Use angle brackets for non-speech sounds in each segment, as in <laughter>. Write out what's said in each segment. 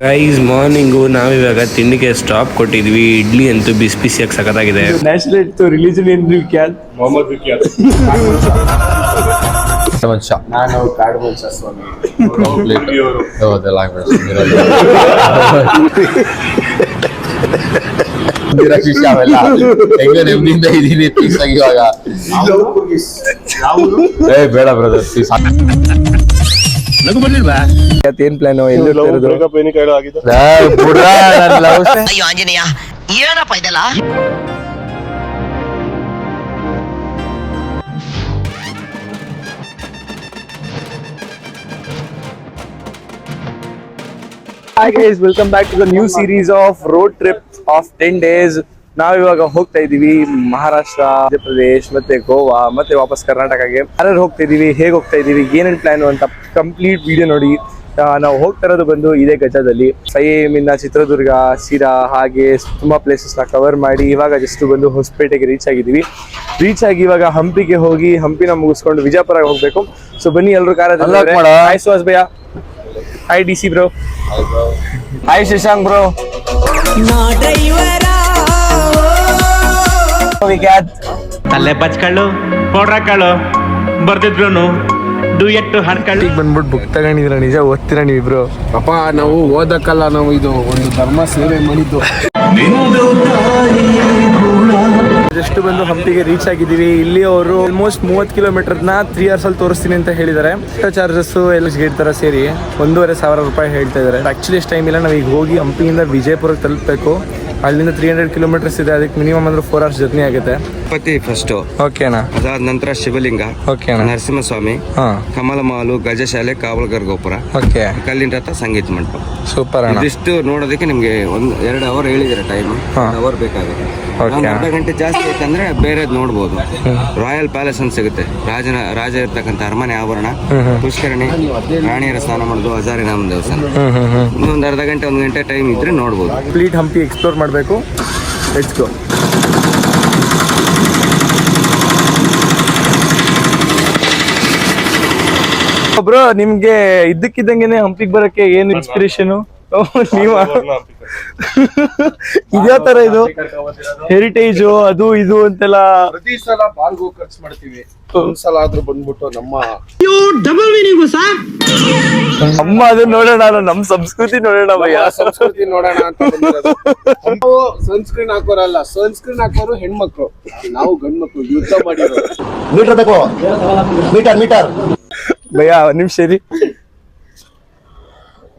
Guys morning ನಾವಿವಾಗ ತಿಂಡಿಗೆ stop ಕೊಟ್ಟಿದ್ವಿ. ಇಡ್ಲಿ ಅಂತೂ ಬಿಸಿ ಬಿಸಿಯಾಗಿ ಸಖತ್ತಾಗಿದೆ. ನ್ಯಾಷನಲ್ ರಿಲಿಜನ್ ಕ್ಯಾನ್ ಮನುಷ್ಯ ನಾನು ಕಾಡು ಮನುಷ್ಯ ಸ್ವಾಮಿ ಹೌದಲ್ಲ ಶಿಷ್ಯ ಅವೆಲ್ಲ. ಹೆಂಗ ನೆಮ್ಮದಿಯಿಂದ ಇದೀನಿ ಪೀಸ್ ಆಗಿ ಇವಾಗ. ಏ ಬೇಡ ಬ್ರದರ್ ಪೀಸ್ ಏನ್ ಪ್ಲಾನ್ ಎಲ್ಲಿ ಅಯ್ಯೋ ಆಂಜನೇಯ ಏನಪ್ಪ ಇದೆಲ್ಲ? Hi guys welcome back to the new series of road trip of ten days ನಾವಿವಾಗ ಹೋಗ್ತಾ ಇದೀವಿ ಮಹಾರಾಷ್ಟ್ರ ಮಧ್ಯಪ್ರದೇಶ್ ಮತ್ತೆ ಗೋವಾ ಮತ್ತೆ ವಾಪಸ್ ಕರ್ನಾಟಕಗೆ ಯಾರು ಹೋಗ್ತಾ ಇದೀವಿ ಹೇಗೆ ಹೋಗ್ತಾ ಇದೀವಿ ಏನೇನ್ ಪ್ಲಾನ್ ಅಂತ ಕಂಪ್ಲೀಟ್ ವಿಡಿಯೋ ನೋಡಿ. ನಾವು ಹೋಗ್ತಾ ಇರೋದು ಬಂದು ಇದೇ ಗಜದಲ್ಲಿ. ಸೈಮ್ ಇಂದ ಚಿತ್ರದುರ್ಗ ಶಿರಾ ಹಾಗೆ ತುಂಬಾ ಪ್ಲೇಸಸ್ನ ಕವರ್ ಮಾಡಿ ಇವಾಗ ಜಸ್ಟ್ ಬಂದು ಹೊಸಪೇಟೆಗೆ ರೀಚ್ ಆಗಿದೀವಿ ರೀಚ್ ಆಗಿ ಇವಾಗ ಹಂಪಿಗೆ ಹೋಗಿ ಹಂಪಿನ ಮುಗಿಸ್ಕೊಂಡು ವಿಜಯಪುರ ಹೋಗ್ಬೇಕು. ಸೊ ಬನ್ನಿ ಎಲ್ರು ಕಾರ ಮಾಡು. Hi Suhas bhaiya. Hi D C bro hi Shashank bro Vikhyat ಅಲ್ಲೇ ಬಚ್ಕಳ್ಳು ಕೊಡ್ರಕ್ಕಳು ಬರ್ತಿದ್ರು ಡುಯೆಟ್ಟು ಹಾಡ್ಕಳ್ಳು ಈಗ ಬಂದ್ಬಿಟ್ಟು ಬುಕ್ ತಗೊಂಡಿದ್ರ ನಿಜ? ಓದ್ತೀರಾ ನೀವಿಬ್ರು ಅಪ್ಪ ನಾವು ಓದಕ್ಕಲ್ಲ ನಾವು ಇದು ಒಂದು ಧರ್ಮ ಸೇವೆ ಮಾಡಿದ್ದು. ಜಸ್ಟ್ ಬಂದು ಹಂಪಿಗೆ ರೀಚ್ ಆಗಿದ್ದೀವಿ ಇಲ್ಲಿ ಅವರು ಆಲ್ಮೋಸ್ಟ್ ಮೂವತ್ತು ಕಿಲೋಮೀಟರ್ನ ತ್ರೀ ಅವರ್ಸ್ ಅಲ್ಲಿ ತೋರಿಸ್ತೀನಿ ಅಂತ ಹೇಳಿದ್ದಾರೆ. ಚಾರ್ಜಸ್ ಎಲ್ಲ ಗೇಟ್ ತರ ಸೇರಿ. ಒಂದೂವರೆ ಸಾವಿರ ರೂಪಾಯಿ ಹೇಳ್ತಾ ಇದ್ದಾರೆ. ಆಕ್ಚುಲಿ ಎಷ್ಟು ಟೈಮ್ ಇಲ್ಲ. ನಾವು ಈಗ ಹೋಗಿ ಹಂಪಿಯಿಂದ ವಿಜಯಪುರಕ್ಕೆ ತಲುಪಬೇಕು. ಅಲ್ಲಿಂದ ತ್ರೀ ಹಂಡ್ರೆಡ್ ಕಿಲೋಮೀಟರ್ಸ್ ಇದೆ. ಅದಕ್ಕೆ ಮಿನಿಮಮ್ ಅಂದ್ರೆ ಫೋರ್ ಅವರ್ಸ್ ಜರ್ನಿ ಆಗುತ್ತೆ. ಪತಿ ಫಸ್ಟ್ ಓಕೆನಾ ಅದಾದ ನಂತರ ಶಿವಲಿಂಗ ಓಕೆನಾ ನರಸಿಂಹಸ್ವಾಮಿ ಕಮಲ ಮಾಲು ಗಜಶಾಲೆ ಕಾವಲ್ಗರ್ ಗೋಪುರ. ಓಕೆ ಕಲ್ಲಿನ ರಥ ಸಂಗೀತ ಮಂಟಪ. ಸೂಪರ್ ಇದಿಷ್ಟು ನೋಡೋದಕ್ಕೆ ನಿಮ್ಗೆ ಒಂದ್ ಎರಡು ಅವರ್ ಹೇಳಿದಿರ ಟೈಮ್. ಅವರ್ ಬೇಕಾಗುತ್ತೆ. ಅರ್ಧ ಗಂಟೆ ಜಾಸ್ತಿ ಆಯ್ತಂದ್ರೆ ಬೇರೆದ್ ನೋಡ್ಬೋದು. ರಾಯಲ್ ಪ್ಯಾಲೇಸ್ ಅಂತ ಸಿಗುತ್ತೆ. ರಾಜನ ರಾಜ ಇರ್ತಕ್ಕಂಥ ಅರಮನೆ ಆವರಣ. ಪುಷ್ಕರಣಿ ರಾಣಿಯರ ಸ್ನಾನ ಮಾಡೋದು ಹಜಾರಿನಾಮ ದೇವಸ್ಥಾನ. ಇನ್ನೊಂದು ಅರ್ಧ ಗಂಟೆ ಒಂದು ಗಂಟೆ ಟೈಮ್ ಇದ್ರೆ ನೋಡ್ಬೋದು. ಕಂಪ್ಲೀಟ್ ಹಂಪಿ ಎಕ್ಸ್ಪ್ಲೋರ್ ಮಾಡಬೇಕು. ಲೆಟ್ಸ್ ಗೋ ಒಬ್ರು ನಿಮ್ಗೆ ಇದ್ದಕ್ಕಿದ್ದಂಗೆನೆ ಹಂಪಿಗೆ ಬರಕ್ಕೆ ಏನು ಇನ್ಸ್ಪಿರೇಷನ್ ನೀವ <laughs> ಇದೇ ತರ ಇದು? ಹೆರಿಟೇಜ್ ಅದು ಇದು ಅಂತೆಲ್ಲ? ಪ್ರತಿ ಸಲ ಬಾಲ್ಗೂ ಖರ್ಚು ಮಾಡ್ತೀವಿ. ಒಂದ್ಸಲ ಆದ್ರೂ ಬಂದ್ಬಿಟ್ಟು ನಮ್ಮ ಅಮ್ಮ ಅದನ್ನ ನೋಡೋಣ ನಮ್ ಸಂಸ್ಕೃತಿ ನೋಡೋಣ ಭಯ್ಯ ಸಂಸ್ಕೃತಿ ನೋಡೋಣ ಅಂತ ಬಂದಿರೋದು. ನಾವು ಸನ್ಸ್ಕ್ರೀನ್ ಹಾಕೋರಲ್ಲ ಸನ್ಸ್ಕ್ರೀನ್ ಹಾಕೋರು ಹೆಣ್ಮಕ್ಳು. ನಾವು ಗಂಡ್ಮಕ್ಳು ಯುದ್ಧ ಮಾಡಿರೋದು. ಭಯ್ಯ ಒಂದ್ ನಿಮಿಷ ಇರಿ.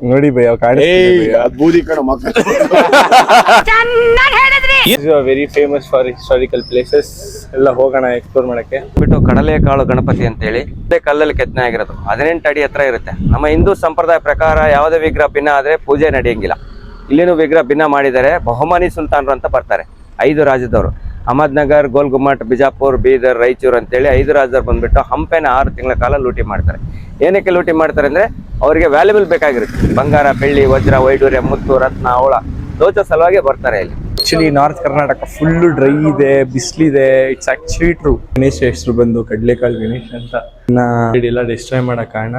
ನೋಡಿ ಭಯ ಬೂದಿ ಕಣ very famous for historical places ಎಲ್ಲ ಹೋಗೋಣ ಎಕ್ಸ್ಪ್ಲೋರ್ ಮಾಡಕ್ಕೆ. ಬಿಟ್ಟು ಕಡಲೆಕಾಳು ಗಣಪತಿ ಅಂತ ಹೇಳಿ ಕಲ್ಲಲ್ಲಿ ಕೆತ್ತನೆ ಆಗಿರೋದು. ಹದಿನೆಂಟು ಅಡಿ ಹತ್ರ ಇರುತ್ತೆ. ನಮ್ಮ ಹಿಂದೂ ಸಂಪ್ರದಾಯ ಪ್ರಕಾರ ಯಾವುದೇ ವಿಗ್ರಹ ಭಿನ್ನ ಆದ್ರೆ ಪೂಜೆ ನಡೆಯಂಗಿಲ್ಲ. ಇಲ್ಲಿನೂ ವಿಗ್ರಹ ಭಿನ್ನ ಮಾಡಿದರೆ ಬಹುಮಾನಿ ಸುಲ್ತಾನರು ಅಂತ ಬರ್ತಾರೆ ಐದು ರಾಜ್ಯದವರು. ಅಹಮದ್ನಗರ್ ಗೋಲ್ಗುಮ್ಮಟ್ ಬಿಜಾಪುರ ಬಿಜಾಪುರ್ ಬೀದರ್ ರಾಯಚೂರು ಅಂತೇಳಿ ಐದು ರಾಜ್ಯದವ್ರು ಬಂದ್ಬಿಟ್ಟು ಹಂಪೆನ ಆರು ತಿಂಗಳ ಕಾಲ ಲೂಟಿ ಮಾಡ್ತಾರೆ. ಏನಕ್ಕೆ ಲೂಟಿ ಮಾಡ್ತಾರೆ ಅಂದ್ರೆ ಅವರಿಗೆ ವ್ಯಾಲ್ಯೂಬಲ್ ಬೇಕಾಗಿರುತ್ತೆ. ಬಂಗಾರ ಬೆಳ್ಳಿ ವಜ್ರ ವೈಡೂರ್ಯ ಮುತ್ತು ರತ್ನ ಅವಳ ದೋಚ ಸಲುವಾಗಿ ಬರ್ತಾರೆ ಇಲ್ಲಿ. Actually north Karnataka full dry ಇದೆ ಬಿಸಿಲಿದೆ ಇಟ್ಸ್ ಆಕ್ಚುಲಿ ಟ್ರೂ ಗಣೇಶ ಹೆಸರು ಬಂದು ಕಡ್ಲೆಕಾಳು ಗಣೇಶ್ ಅಂತ. ಇನ್ನ ಎಲ್ಲ ಡಿಸ್ಟ್ರಾಯ್ ಮಾಡೋ ಕಾರಣ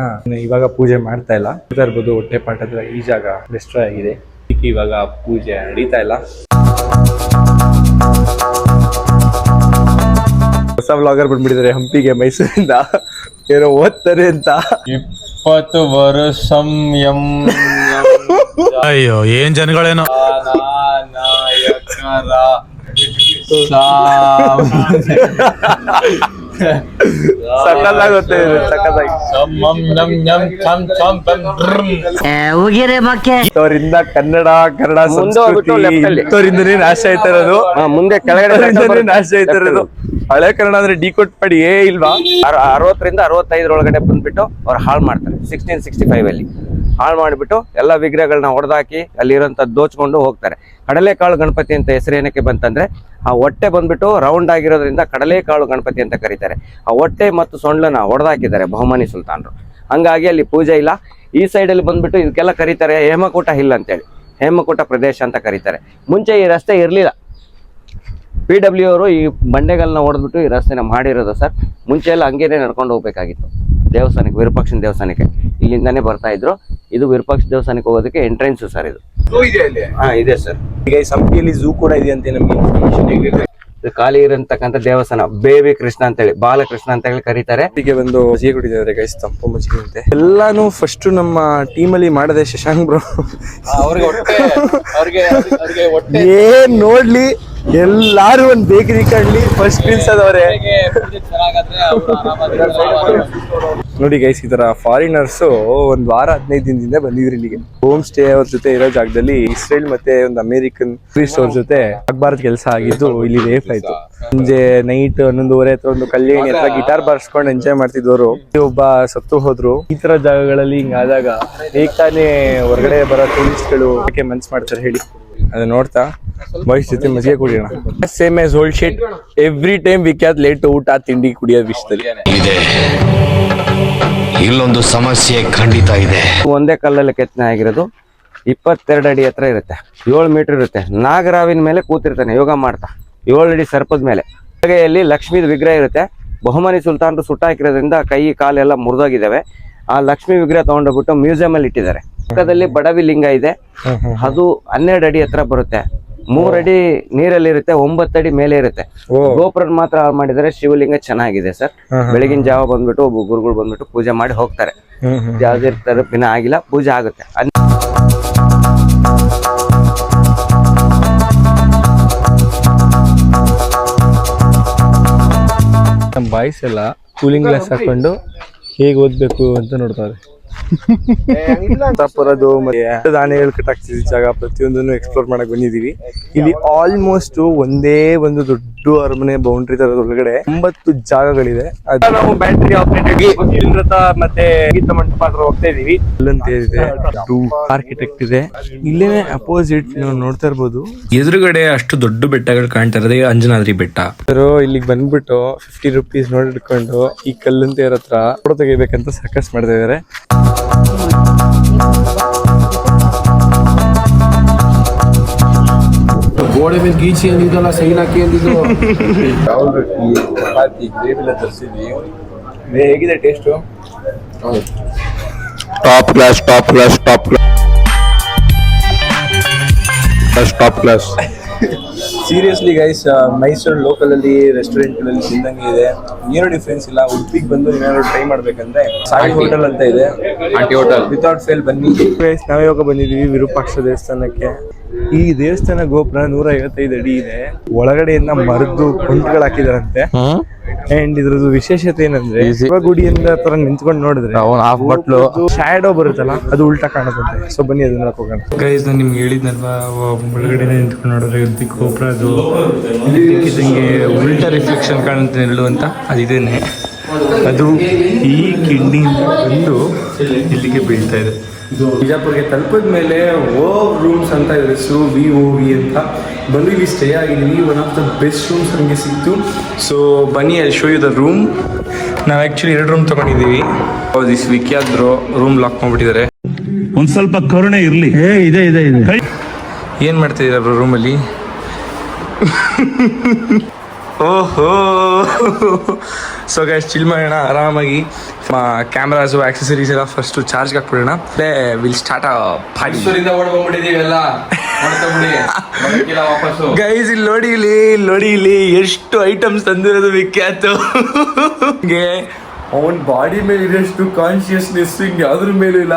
ಇವಾಗ ಪೂಜೆ ಮಾಡ್ತಾ ಇಲ್ಲ. ಇರ್ಬೋದು ಹೊಟ್ಟೆ ಪಾಠದ ಈ ಜಾಗ ಡಿಸ್ಟ್ರಾಯ್ ಆಗಿದೆ. ಇವಾಗ ಪೂಜೆ ನಡೀತಾ ಇಲ್ಲ. ಹೊಸ ವ್ಲಾಗರ್ ಬಂದ್ಬಿಟ್ಟಿದ್ದಾರೆ ಹಂಪಿಗೆ ಮೈಸೂರಿಂದ. ಏನೋ ಓದ್ತಾರೆ ಅಂತ. ಇಪ್ಪತ್ತು ವರ್ಷ <laughs> ಅಯ್ಯೋ ಏನ್ ಜನಗಳೇನೋ? ನಾಯಕರ ಸಕ್ಕತ್ತಾಗುತ್ತೆ ಅವರಿಂದ ಕನ್ನಡ ಕನ್ನಡ ಸಂಸ್ಕೃತಿ ನಾಶ ಆಯ್ತಾ ಇರೋದು. ಮುಂದೆ ಕೆಳಗಡೆ ನಾಶ ಆಯ್ತಾ ಇರೋದು. ಹಳೆ ಕನ್ನಡ ಅಂದ್ರೆ ಡಿಕೋಟ್ ಪಡಿ ಏ ಇಲ್ವಾ? ಅರ- ಅರವತ್ತರಿಂದ ಅರವತ್ತೈದರೊಳಗಡೆ ಬಂದ್ಬಿಟ್ಟು ಅವ್ರು ಹಾಳು ಮಾಡ್ತಾರೆ. ಸಿಕ್ಸ್ಟೀನ್ ಸಿಕ್ಸ್ಟಿ ಫೈವ್ ಅಲ್ಲಿ. ಹಾಳು ಮಾಡಿಬಿಟ್ಟು ಎಲ್ಲ ವಿಗ್ರಹಗಳನ್ನ ಹೊಡೆದಾಕಿ ಅಲ್ಲಿರೋಂಥ ದೋಚ್ಕೊಂಡು ಹೋಗ್ತಾರೆ. ಕಡಲೆಕಾಳು ಗಣಪತಿ ಅಂತ ಹೆಸರು ಏನಕ್ಕೆ ಬಂತಂದ್ರೆ, ಆ ಹೊಟ್ಟೆ ಬಂದ್ಬಿಟ್ಟು ರೌಂಡ್ ಆಗಿರೋದ್ರಿಂದ ಕಡಲೆಕಾಳು ಗಣಪತಿ ಅಂತ ಕರೀತಾರೆ. ಆ ಹೊಟ್ಟೆ ಮತ್ತು ಸೊಂಡ್ಲನ್ನ ಹೊಡೆದಾಕಿದ್ದಾರೆ ಬಹುಮಾನಿ ಸುಲ್ತಾನರು. ಹಂಗಾಗಿ ಅಲ್ಲಿ ಪೂಜೆ ಇಲ್ಲ. ಈ ಸೈಡಲ್ಲಿ ಬಂದ್ಬಿಟ್ಟು ಇದಕ್ಕೆಲ್ಲ ಕರೀತಾರೆ ಹೇಮಕೂಟ ಹಿಲ್ ಅಂತೇಳಿ. ಹೇಮಕೂಟ ಪ್ರದೇಶ ಅಂತ ಕರೀತಾರೆ. ಮುಂಚೆ ಈ ರಸ್ತೆ ಇರಲಿಲ್ಲ. ಪಿ ಡಬ್ಲ್ಯೂ ಅವರು ಈ ಬಂಡೆಗಳನ್ನ ಹೊಡೆದ್ಬಿಟ್ಟು ಈ ರಸ್ತೆನ ಮಾಡಿರೋದು ಸರ್. ಮುಂಚೆ ಎಲ್ಲ ಹಂಗೇನೆ ನಡ್ಕೊಂಡು ಹೋಗ್ಬೇಕಾಗಿತ್ತು. ದೇವಸ್ಥಾನಕ್ಕೆ ವಿರೂಪಾಕ್ಷನ ದೇವಸ್ಥಾನಕ್ಕೆ. ಇಲ್ಲಿಂದಾನೇ ಬರ್ತಾ ಇದ್ರು. ಇದು ವಿರೂಪಾಕ್ಷ ದೇವಸ್ಥಾನಕ್ಕೆ ಹೋಗೋದಕ್ಕೆ ಎಂಟ್ರೆನ್ಸ್ ಸರ್ ಇದು. ಹಾ ಇದೆ ಸರ್. ಈಗ ಈ ಸಂಪಿಯಲ್ಲಿ ಝೂ ಕೂಡ ಇದೆ ನಮ್ಗೆ ಇನ್ಫಾರ್ಮೇಶನ್ ಹೇಗಿದೆ ಇದು ಖಾಲಿ ಇರತಕ್ಕಂಥ ದೇವಸ್ಥಾನ. ಬೇಬಿ ಕೃಷ್ಣ ಅಂತ ಹೇಳಿ ಬಾಲಕೃಷ್ಣ ಅಂತ ಹೇಳಿ ಕರೀತಾರೆ. ಹೀಗೆ ಒಂದು ಮಜ್ಜಿಗೆ ಕುಡಿದಿದ್ದಾರೆ ಗೈಸ್ ತಂಪು ಮಜಿಗೆ ಅಂತೆ ಎಲ್ಲಾನು ಫಸ್ಟ್ ನಮ್ಮ ಟೀಮ್ ಅಲ್ಲಿ ಮಾಡದೆ ಶಶಾಂಕ್ ಬ್ರೋ ಏನ್ ನೋಡ್ಲಿ ಎಲ್ಲಾರು ಒಂದ್ ಬೇಕರಿ ಕಾಣ್ಲಿ. ಫಸ್ಟ್ ನಿಲ್ಸದವ್ರೆ ನೋಡಿ ಗೈಸ್ ಈ ತರ ಫಾರಿನರ್ಸ್ ಒಂದ್ ವಾರ ಹದಿನೈದು ದಿನದಿಂದ ಬಂದಿದ್ರು ಇಲ್ಲಿಗೆ. ಹೋಮ್ ಸ್ಟೇ ಅವ್ರ ಜೊತೆ ಇರೋ ಜಾಗದಲ್ಲಿ ಇಸ್ರೇಲ್ ಮತ್ತೆ ಒಂದು ಅಮೆರಿಕನ್ ಟೂರಿಸ್ಟ್ ಅವ್ರ ಜೊತೆ ಆಗ್ಬಾರ್ದ ಕೆಲಸ ಆಗಿದ್ದು ಇಲ್ಲಿ ರೇಫ್ ಆಯ್ತು ಸಂಜೆ ನೈಟ್ ಹನ್ನೊಂದುವರೆ ಹತ್ರ ಒಂದು ಕಲ್ಯಾಣಿ ಹತ್ರ ಗಿಟಾರ್ ಬಾರಿಸ್ಕೊಂಡು ಎಂಜಾಯ್ ಮಾಡ್ತಿದ್ದವರು ಒಬ್ಬ ಸತ್ತು ಹೋದ್ರು. ಈ ತರ ಜಾಗಗಳಲ್ಲಿ ಹಿಂಗಾದಾಗ ಹೇಗ್ ತಾನೇ ಹೊರಗಡೆ ಬರೋ ಟೂರಿಸ್ಟ್ಗಳು ಯಾಕೆ ಮನ್ಸ್ ಮಾಡ್ತಾರೆ ಹೇಳಿ. ಅದನ್ನ ನೋಡ್ತಾ ಬಾಯ್ಸ್ ಜೊತೆ ಮಜ್ಜಿಗೆ ಕುಡಿಯೋಣ. Same as whole sheet every time Vikhyat late ಊಟ, ತಿಂಡಿ ಕುಡಿಯೋದ್ ವಿಷಯದಲ್ಲಿ. ಇಲ್ಲೊಂದು ಸಮಸ್ಯೆ ಖಂಡಿತ ಇದೆ. ಒಂದೇ ಕಲ್ಲಲ್ಲಿ ಕೆತ್ತನೆ ಆಗಿರೋದು. ಇಪ್ಪತ್ತೆರಡು ಅಡಿ ಹತ್ರ ಇರುತ್ತೆ. ಏಳು ಮೀಟರ್ ಇರುತ್ತೆ. ನಾಗರಾವಿನ ಮೇಲೆ ಕೂತಿರ್ತಾನೆ ಯೋಗ ಮಾಡ್ತಾ. ಏಳು ಅಡಿ ಸರ್ಪದ ಮೇಲೆ. ಕೈಯಲ್ಲಿ ಲಕ್ಷ್ಮೀದ ವಿಗ್ರಹ ಇರುತ್ತೆ. ಬಹುಮನಿ ಸುಲ್ತಾನರು ಸುಟ್ಟಾಕಿರೋದ್ರಿಂದ ಕೈ ಕಾಲೆಲ್ಲ ಮುರಿದೋಗಿದ್ದಾವೆ. ಆ ಲಕ್ಷ್ಮಿ ವಿಗ್ರಹ ತಗೊಂಡೋಗ್ಬಿಟ್ಟು ಮ್ಯೂಸಿಯಂ ಅಲ್ಲಿ ಇಟ್ಟಿದ್ದಾರೆ. ಪಕ್ಕದಲ್ಲಿ ಬಡವಿ ಲಿಂಗ ಇದೆ ಅದು ಹನ್ನೆರಡು ಅಡಿ ಹತ್ರ ಬರುತ್ತೆ. ಮೂರ್ ಅಡಿ ನೀರಲ್ಲಿ ಇರುತ್ತೆ ಒಂಬತ್ತು ಅಡಿ ಮೇಲೆ ಇರುತ್ತೆ. ಗೋಪುರ ಮಾತ್ರ ಹಾಳು ಮಾಡಿದರೆ ಶಿವಲಿಂಗ ಚೆನ್ನಾಗಿದೆ ಸರ್. ಬೆಳಗಿನ ಜಾವ ಬಂದ್ಬಿಟ್ಟು ಒಬ್ಬ ಗುರುಗಳು ಬಂದ್ಬಿಟ್ಟು ಪೂಜೆ ಮಾಡಿ ಹೋಗ್ತಾರೆ. ಯಾವುದೇ ತರಪಿನ ಆಗಿಲ್ಲ ಪೂಜೆ ಆಗುತ್ತೆ. ನಮ್ಮ ಬಾಯ್ಸ್ ಎಲ್ಲ ಕೂಲಿಂಗ್ ಗ್ಲಾಸ್ ಹಾಕೊಂಡು ಹೇಗೆ ಓದ್ಬೇಕು ಅಂತ ನೋಡ್ತಾರೆ. <laughs> ತಪ್ಪರದು ಮತ್ತೆ ದಾನೆಗಳು ಕಟ್ಟಾಗ್ತಿದ್ದ ಜಾಗ ಪ್ರತಿಯೊಂದನ್ನು ಎಕ್ಸ್ಪ್ಲೋರ್ ಮಾಡಕ್ ಬಂದಿದೀವಿ ಇಲ್ಲಿ ಆಲ್ಮೋಸ್ಟ್ ಒಂದೇ ಒಂದು ದೊಡ್ಡ ಅರಮನೆ ಬೌಂಡ್ರಿ ತರದ ಒಳಗಡೆ ಒಂಬತ್ತು ಜಾಗಗಳಿದೆ. ಅದು ನಾವು ಬ್ಯಾಟ್ರಿ ಆಪರೇಟ್ ಆಗಿ ಮತ್ತೆ ಗೀತ ಮಂಟಪ ಹತ್ರ ಹೋಗ್ತಾ ಇದೀವಿ ಅಲ್ಲಂತ ಇದೆ ಆರ್ಕಿಟೆಕ್ಟ್ ಇದೆ. ಇಲ್ಲೇನೆ ಅಪೋಸಿಟ್ ನೀವು ನೋಡ್ತಾ ಇರ್ಬೋದು. ಎದುರುಗಡೆ ಅಷ್ಟು ದೊಡ್ಡ ಬೆಟ್ಟಗಳು ಕಾಣ್ತಾ ಇರೋದೇ ಅಂಜನಾದ್ರಿ ಬೆಟ್ಟ. ಇಲ್ಲಿಗೆ ಬಂದ್ಬಿಟ್ಟು ಫಿಫ್ಟಿ ರುಪೀಸ್ ನೋಡಿ ಇಟ್ಕೊಂಡು ಈ ಕಲ್ಲಂತೆ ಹತ್ರ ಫೋಟೋ ತೆಗಿಬೇಕಂತ ಸಾಕಷ್ಟು ಮಾಡ್ತಾ ಇದಾರೆ. ಗೋಡೆ ಮೇಲೆ ಗೀಚಿ ಅಂದಿದ್ದಲ್ಲ, ಸೈನ್ ಹಾಕಿ ಅಂದಿದ್ದು. ಹೇಗಿದೆ taste top class top class top class top class seriously guys Mysuru ಲೋಕಲಲ್ಲಿ ರೆಸ್ಟೋರೆಂಟ್ಗಳಲ್ಲಿ ತಿಂದಂಗೆ ಇದೆ. ಏನೋ ಡಿಫ್ರೆನ್ಸ್ ಇಲ್ಲ. ಉಡುಪಿಗೆ ಬಂದು ಏನಾದ್ರು ಟ್ರೈ ಮಾಡ್ಬೇಕಂದ್ರೆ ಸಾಯಿ ಹೋಟೆಲ್ ಅಂತ ಇದೆ. ಆಂಟಿ ಹೋಟೆಲ್ ವಿತೌಟ್ ಫೇಲ್ ಬನ್ನಿ. ಗೈಸ್ ನಾವೇ ಇವಾಗ ಬಂದಿದೀವಿ ವಿರೂಪಾಕ್ಷ ದೇವಸ್ಥಾನಕ್ಕೆ. ಈ ದೇವಸ್ಥಾನ ಗೋಪುರ ನೂರ ಐವತ್ತೈದು ಅಡಿ ಇದೆ. ಒಳಗಡೆಯಿಂದ ಮರದ್ದು ಕುಂಟ್ಗಳು ಹಾಕಿದಾರಂತೆ. ಅಂಡ್ ಇದ್ರದ್ದು ವಿಶೇಷತೆ ಏನಂದ್ರೆ ಗುಡಿಯಿಂದ ತರ ನಿಂತ್ಕೊಂಡು ನೋಡಿದ್ರೆ ಹಾಫ್ ಬಟ್ಲು ಶ್ಯಾಡೋ ಬರುತ್ತಲ್ಲ ಅದು ಉಲ್ಟಾ ಕಾಣುತ್ತೆ. ಸೊ ಬನ್ನಿ ಅದನ್ನ ಹೋಗೋಣ ಗೈಸ್ ನಾನು ನಿಮ್ಗೆ ಹೇಳಿದ್ನಲ್ವಾ ಒಳಗಡೆ ನಿಂತ್ಕೊಂಡು ನೋಡಿದ್ರೆ ಗೋಪುರ ಅದು ಇದ್ದಕ್ಕಿದ್ದಂಗೆ ಉಲ್ಟಾ ರಿಫ್ಲೆಕ್ಷನ್ ಕಾಣುತ್ತೆ ಹೇಳುವಂತ ಅಂತ. ಅದಿದೇನೆ. ಅದು ಈ ಕಿಡ್ನಿಯಿಂದ ಬಂದು ಇಲ್ಲಿಗೆ ಬೀಳ್ತಾ ಇದೆ. ಬಿಜಾಪುರ್ಗೆ ತಲುಪಿದ ಮೇಲೆ ಓ ರೂಮ್ಸ್ ಅಂತ ಇದೆ ಹೆಸರು ವಿ ಓ ವಿ ಅಂತ. ಬಂದು ಇಲ್ಲಿ ಸ್ಟೇ ಆಗಿದ್ದೀವಿ one of the best rooms ನನಗೆ ಸಿಕ್ತು. ಸೊ ಬನ್ನಿ I show you the room ನಾವು ಆ್ಯಕ್ಚುಲಿ ಎರಡು ರೂಮ್ ತೊಗೊಂಡಿದ್ದೀವಿ. ದಿಸ್ ವಿಕ್ಯಾದ್ರು ರೂಮ್ ಲಾಕ್ ಮಾಡಿಬಿಟ್ಟಿದ್ದಾರೆ. ಒಂದು ಸ್ವಲ್ಪ ಕರುಣೆ ಏ ಇದೆ ಇದೆ ಇದೆ. ಏನು ಮಾಡ್ತಿದ್ದೀರ ಬ್ರೋ ರೂಮಲ್ಲಿ <laughs> ಓಹೋ! <laughs> ಸೊ ಗೈಸ್ ಚಿಲ್ ಮಾಡೋಣ ಆರಾಮಾಗಿ ಕ್ಯಾಮ್ರಾಸು ಆಕ್ಸೆಸರೀಸ್ ಎಲ್ಲ ಫಸ್ಟ್ ಚಾರ್ಜ್ ಹಾಕ್ಬಿಡೋಣ ವಿಲ್ ಸ್ಟಾರ್ಟ್ ಗೈಸ್ ಇಲ್ಲಿ ನೋಡಿ ಇಲ್ಲಿ ಇಲ್ಲಿ ನೋಡಿ ಇಲ್ಲಿ ಎಷ್ಟು ಐಟಮ್ಸ್ ತಂದಿರೋದು ವಿಖ್ಯಾತ. ಹಿಂಗೆ ಅವನ್ ಬಾಡಿ ಮೇಲೆ ಇರೋಷ್ಟು ಕಾನ್ಶಿಯಸ್ನೆಸ್ ಹಿಂಗೆ ಅದ್ರ ಮೇಲೂ ಇಲ್ಲ.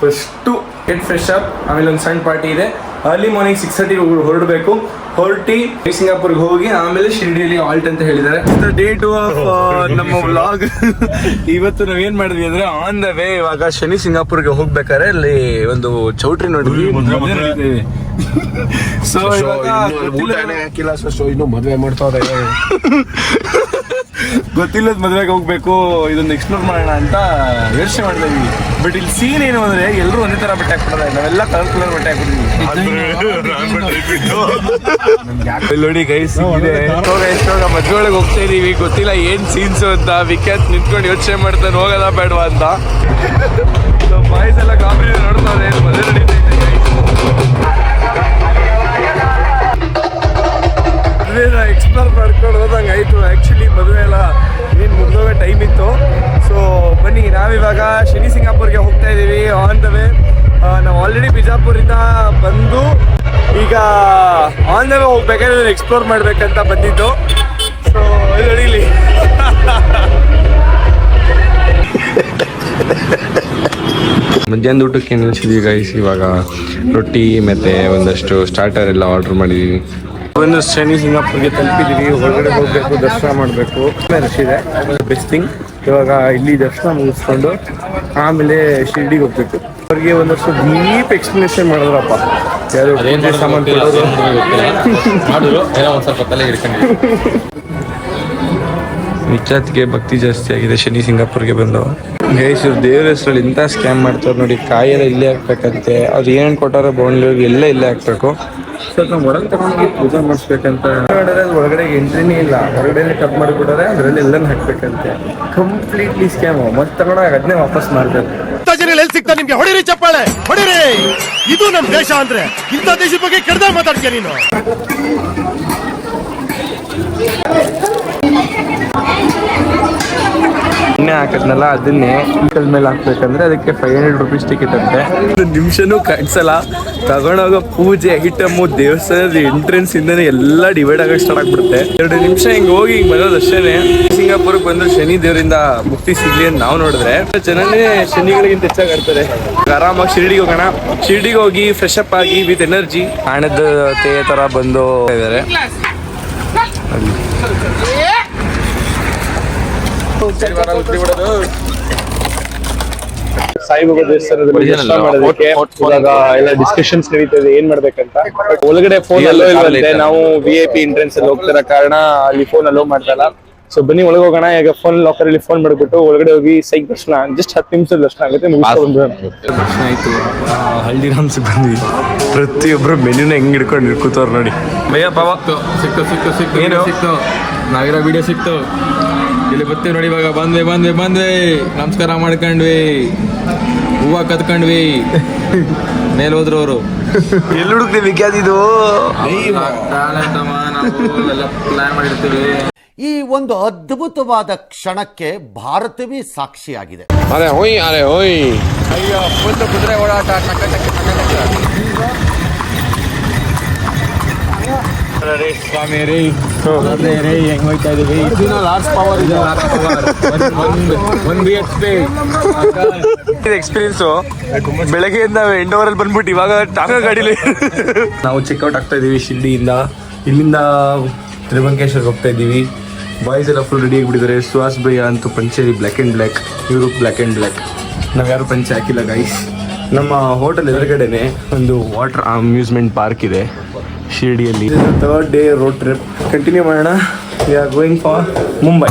ಫಸ್ಟು ಗೆಟ್ ಫ್ರೆಶ್ ಅಪ್ ಆಮೇಲೆ ಒಂದು ಸಣ್ಣ ಪಾರ್ಟಿ ಇದೆ. ಅರ್ಲಿ ಮಾರ್ನಿಂಗ್ ಸಿಕ್ಸ್ ತರ್ಟಿ ಹೊರಡಬೇಕು. ಹೊರಟಿ ಸಿಂಗಾಪುರ್ಗೆ ಹೋಗಿ ಆಮೇಲೆ ಶಿರ್ಡಿಯಲ್ಲಿ ಆಲ್ಟ್ ಅಂತ ಹೇಳಿದ್ದಾರೆ. ಡೇಟ್ ಆಫ್ ನಮ್ಮ ವ್ಲಾಗ್ ಇವತ್ತು ನಾವೇನ್ ಮಾಡಿದ್ವಿ ಅಂದ್ರೆ ಆನ್ ದ ವೇ ಇವಾಗ ಶನಿ ಸಿಂಗಾಪುರ್ಗೆ ಹೋಗ್ಬೇಕಾದ್ರೆ ಅಲ್ಲಿ ಒಂದು ಚೌಟ್ರಿ ನೋಡಿದ್ವಿ. ಸೊ ಇವಾಗ ಹಾಕಿಲ್ಲ ಸೊ ಇನ್ನು ಮದ್ವೆ ಮಾಡ್ತಾವ್ರೆ <laughs> ಗೊತ್ತಿಲ್ಲದ ಮದುವೆಗೆ ಹೋಗ್ಬೇಕು ಇದನ್ನ ಎಕ್ಸ್ಪ್ಲೋರ್ ಮಾಡೋಣ ಅಂತ ಯೋಚನೆ ಮಾಡ್ತಾ ಇದೀವಿ ಬಟ್ ಇಲ್ಲಿ ಸೀನ್ ಏನು ಅಂದ್ರೆ ಎಲ್ಲರೂ ಒಂದೇ ತರ ಬಟ್ಟೆ ಹಾಕ್ಬಿಡೋದ ನಾವೆಲ್ಲ ಕಲರ್ ಕಲರ್ ಬಟ್ಟೆ ಹಾಕ್ಬಿಟ್ಟಿದ್ವಿ ನೋಡಿ ಗೈಸ್ ಮದ್ವೆ ಒಳಗೆ ಹೋಗ್ತಾ ಇದೀವಿ. ಗೊತ್ತಿಲ್ಲ ಏನ್ ಸೀನ್ಸ್ ಅಂತ. ವಿಖ್ಯಾತ್ ನಿಂತ್ಕೊಂಡು ಯೋಚನೆ ಮಾಡ್ತಾನೆ ಹೋಗೋದ ಬೇಡವಾ ಅಂತ. ಬಾಯ್ಸ್ ಎಲ್ಲ ಗಾಬರಿ ನೋಡ್ತಾ ಇದೆ ಮದುವೆ ನಡೀತಾ ಮದುವೆನ ಎಕ್ಸ್ಪ್ಲೋರ್ ಮಾಡ್ಕೊಂಡು ಹೋದಂಗೆ ಆಯಿತು. ಆ್ಯಕ್ಚುಲಿ ಮದುವೆ ಎಲ್ಲ ಏನು ಮುಗ್ದೋಗೋ ಟೈಮ್ ಇತ್ತು. ಸೊ ಬನ್ನಿ, ನಾವಿವಾಗ ಶನಿ ಸಿಂಗಾಪುರ್ಗೆ ಹೋಗ್ತಾ ಇದ್ದೀವಿ ಆನ್ ದ ವೇ ನಾವು ಆಲ್ರೆಡಿ ಬಿಜಾಪುರಿಂದ ಬಂದು ಈಗ ಆನ್ ದ ವೇ ಹೋಗ್ಬೇಕಾದ್ರೆ ಎಕ್ಸ್ಪ್ಲೋರ್ ಮಾಡಬೇಕಂತ ಬಂದಿದ್ದು. ಸೊ ಇಲ್ಲಿ ಮಧ್ಯಾಹ್ನದ ಊಟಕ್ಕೆ ನಿಲ್ಸಿದೀವಿ ಗೈಸ್ ಇವಾಗ ರೊಟ್ಟಿ ಮತ್ತು ಒಂದಷ್ಟು ಸ್ಟಾರ್ಟರ್ ಎಲ್ಲ ಆರ್ಡ್ರ್ ಮಾಡಿದ್ದೀವಿ ಒಂದು ಶನಿ ಸಿಂಗಾಪುರ್ಗೆ ತಲುಪಿದೀವಿ ಹೊರಗಡೆ ಹೋಗ್ಬೇಕು ದರ್ಶನ ಮಾಡಬೇಕು. ರಶ್ ಇದೆ. ಬೆಸ್ಟ್ ಥಿಂಗ್ ಇವಾಗ ಇಲ್ಲಿ ದರ್ಶನ ಮುಗಿಸ್ಕೊಂಡು ಆಮೇಲೆ ಶಿರ್ಡಿಗೆ ಹೋಗ್ಬೇಕು. ಅವ್ರಿಗೆ ಒಂದಷ್ಟು ಡೀಪ್ ಎಕ್ಸ್ಪ್ಲನೇಷನ್ ಮಾಡಿದ್ರಪ್ಪ. ಯಾರು ಸಾಮಾನು ಭಕ್ತಿ ಜಾಸ್ತಿ ಆಗಿದೆ ಶನಿ ಸಿಂಗಾಪುರ್ಗೆ ಬಂದು. ಗೈಸ್ ಇವ್ರು ದೇವ್ರ ಹೆಸರಲ್ಲಿ ಇಂಥ ಸ್ಕ್ಯಾಮ್ ಮಾಡ್ತಾರೆ ನೋಡಿ ಕಾಯೆಲ್ಲ ಇಲ್ಲೇ ಹಾಕ್ಬೇಕಂತೆ. ಅವ್ರು ಏನೇನು ಕೊಟ್ಟಾರೋ ಬೌಂಡ್ಲಿ ಎಲ್ಲ ಇಲ್ಲೇ ಹಾಕ್ಬೇಕು. ಸೊ ನಾವು ಒಳಗೆ ತಗೊಂಡೋಗಿ ಪೂಜೆ ಮಾಡಿಸ್ಬೇಕಂತ ಒಳಗಡೆ ಎಂಟ್ರಿನೇ ಇಲ್ಲ. ಹೊರಗಡೆ ಕಟ್ ಮಾಡಿಬಿಟ್ಟಾರೆ ಅದರಲ್ಲಿ ಎಲ್ಲನೂ ಹಾಕ್ಬೇಕಂತೆ. ಕಂಪ್ಲೀಟ್ಲಿ ಸ್ಕ್ಯಾಮ್ ಮತ್ತೆ ತಗೊಂಡಾಗ ಅದನ್ನೇ ವಾಪಸ್ ಮಾಡ್ಬೇಕು. ಎಲ್ಲಿ ಸಿಗ್ತಾ ನಿಮ್ಗೆ? ಹೊಡಿರಿ ಚಪ್ಪಾಳೆ, ಹೊಡಿರಿ! ಇದು ನಮ್ ದೇಶ ಅಂದ್ರೆ. ಇಂಥ ದೇಶದ ಬಗ್ಗೆ ಕೆಡ್ದ ಮಾತಾಡ್ತೀಯ ನೀನು. ಎಣ್ಣೆ ಹಾಕಿದ್ನಲ್ಲ ಅದನ್ನೇ ಕಲ್ ಮೇಲೆ ಹಾಕ್ಬೇಕಂದ್ರೆ ಅದಕ್ಕೆ ಫೈವ್ ಹಂಡ್ರೆಡ್ ರುಪೀಸ್ ಟಿಕೆಟ್ ಅಂತೆ. ಒಂದು ನಿಮಿಷನೂ ಕಾಣಿಸಲ್ಲ. ತಗೊಂಡೋಗೋ ಪೂಜೆ ಐಟಮು ದೇವಸ್ಥಾನದ ಎಂಟ್ರೆನ್ಸ್ ಇಂದನೇ ಎಲ್ಲ ಡಿವೈಡ್ ಆಗಕ್ಕೆ ಸ್ಟಾರ್ಟ್ ಆಗ್ಬಿಡುತ್ತೆ. ಎರಡು ನಿಮಿಷ ಹಿಂಗೆ ಹೋಗಿ ಹಿಂಗೆ ಬರೋದು ಅಷ್ಟೇನೆ. ಸಿಂಗಾಪುರಕ್ಕೆ ಬಂದು ಶನಿ ದೇವರಿಂದ ಮುಕ್ತಿ ಸಿಗ್ಲಿ ಅಂತ ನಾವು ನೋಡಿದ್ರೆ. ಜನನೇ ಶನಿಗಳಿಗಿಂತ ಹೆಚ್ಚಾಗಿ ಆಡ್ತಾರೆ. ಆರಾಮಾಗಿ ಶಿರ್ಡಿಗೆ ಹೋಗೋಣ. ಶಿರ್ಡಿಗೆ ಹೋಗಿ ಫ್ರೆಶ್ ಅಪ್ ಆಗಿ ವಿತ್ ಎನರ್ಜಿ ಹಣದ ತೇ ತರ ಬಂದು ಇದ್ದಾರೆ ಸಾಯಿಬಾಬಾ ದೇವಸ್ಥಾನದಲ್ಲಿ ದರ್ಶನ ಮಾಡೋದಕ್ಕೆ ಇವಾಗ ಎಲ್ಲ ಡಿಸ್ಕಷನ್ಸ್ ನಡೀತದೆ ಏನ್ ಮಾಡ್ಬೇಕಂತ? ಒಳಗಡೆ ಫೋನ್ ಅಲ್ಲೋ ಇಲ್ವಂತೆ ನಾವು ವಿ ಐ ಪಿ ಎಂಟ್ರೆನ್ಸ್ ಅಲ್ಲಿ ಹೋಗ್ತಿರೋ ಕಾರಣ ಅಲ್ಲಿ ಫೋನ್ ಅಲ್ಲೋ ಮಾಡ್ತಲ್ಲ ಸೊ ಬನ್ನಿ ಒಳಗೆ ಹೋಗೋಣ. ಈಗ ಫೋನ್ ಲಾಕರ್ ಅಲ್ಲಿ ಫೋನ್ ಮಾಡ್ಬಿಟ್ಟು ಒಳಗಡೆ ಹೋಗಿ ಸೈಕ್ ದರ್ಶನ ಜಸ್ಟ್ ಹತ್ತು ನಿಮಿಷದ ದರ್ಶನ ಆಗುತ್ತೆ ದರ್ಶನ ಆಯ್ತು. ಹಲ್ದಿರಾಮ್ಸ್ ಬಂದ್ವಿ. ಪ್ರತಿಯೊಬ್ರು ಮೆನ್ಯೂನ ಹೆಂಗ್ ಹಿಡ್ಕೊಂಡು ಕೂತವ್ರು ನೋಡಿ. ಪಾವ ಸಿಕ್ತು ಸಿಕ್ತು ಸಿಕ್ತು ಏನು? ಸಿಕ್ತು. ನಾವಿರೋ ವಿಡಿಯೋ ಸಿಕ್ತು. ಇಲ್ಲಿ ಬರ್ತೀವಿ ನೋಡಿ ಇವಾಗ. ಬಂದ್ವಿ ಬಂದ್ವಿ ಬಂದ್ವಿ. ನಮಸ್ಕಾರ ಮಾಡ್ಕೊಂಡ್ವಿ. ಹೂವ ಕತ್ಕೊಂಡ್ವಿ ಮೇಲೆ ಹೋದ್ರು ಅವರು ಎಲ್ಲಿ ಹುಡುಕ್ತೀವಿ ಕ್ಯಾದಿದು ಎಲ್ಲ ಪ್ಲಾನ್ ಮಾಡಿರ್ತೀವಿ. ಈ ಒಂದು ಅದ್ಭುತವಾದ ಕ್ಷಣಕ್ಕೆ ಭಾರತವೇ ಸಾಕ್ಷಿಯಾಗಿದೆ. ಅರೆ ಹೋಯ್ ಅರೆ ಹೋಯ್. ಅಯ್ಯೋ ಫುಲ್ ಕುದುರೆ ಓಡಾಟ ಟಕ ಟಕ ಟಕ ಟಕ. ಸ್ವಾಮಿ ರೀ ರೀ ಹೆಂಗ್ ಹೋಯ್ತಾ ಇದೀವಿ ಲಾರ್ಜ್ ಪವರ್ ಇದೆ. ಒಂದ್ ಬಿ ಎಚ್ ಪಿ. ಎಕ್ಸ್ಪೀರಿಯನ್ಸ್ ಬೆಳಗ್ಗೆಯಿಂದ ಎಂಟವರಲ್ಲಿ ಬಂದ್ಬಿಟ್ಟು ಇವಾಗ ಟಾಂಗ ಗಾಡಿಲಿ. ನಾವು ಚೆಕ್ಔಟ್ ಆಗ್ತಾ ಇದೀವಿ ಶಿರ್ಡಿಯಿಂದ. ಇಲ್ಲಿಂದ ತ್ರಿಭಂಕೇಶ್ವರ್ಗೆ ಹೋಗ್ತಾ ಇದ್ದೀವಿ ಬಾಯ್ಸ್ ಎಲ್ಲ ಫುಲ್ ರೆಡಿ ಆಗಿಬಿಟ್ಟಿದ್ದಾರೆ. ಸುಹಾಸ್ ಭಯ ಅಂತೂ ಪಂಚೆಲಿ ಬ್ಲ್ಯಾಕ್ ಆ್ಯಂಡ್ ಬ್ಲ್ಯಾಕ್ ಇವರು ಬ್ಲ್ಯಾಕ್ ಆ್ಯಂಡ್ ಬ್ಲ್ಯಾಕ್ ನಾವು ಯಾರು ಪಂಚೆ ಹಾಕಿಲ್ಲ ಗೈಸ್ ನಮ್ಮ ಹೋಟೆಲ್ ಎದುರುಗಡೆನೆ ಒಂದು ವಾಟರ್ ಅಮ್ಯೂಸ್ಮೆಂಟ್ ಪಾರ್ಕ್ ಇದೆ. ಶಿರ್ಡಿಯಲ್ಲಿ. Third day road trip continue ಮಾಡೋಣ. We are going for Mumbai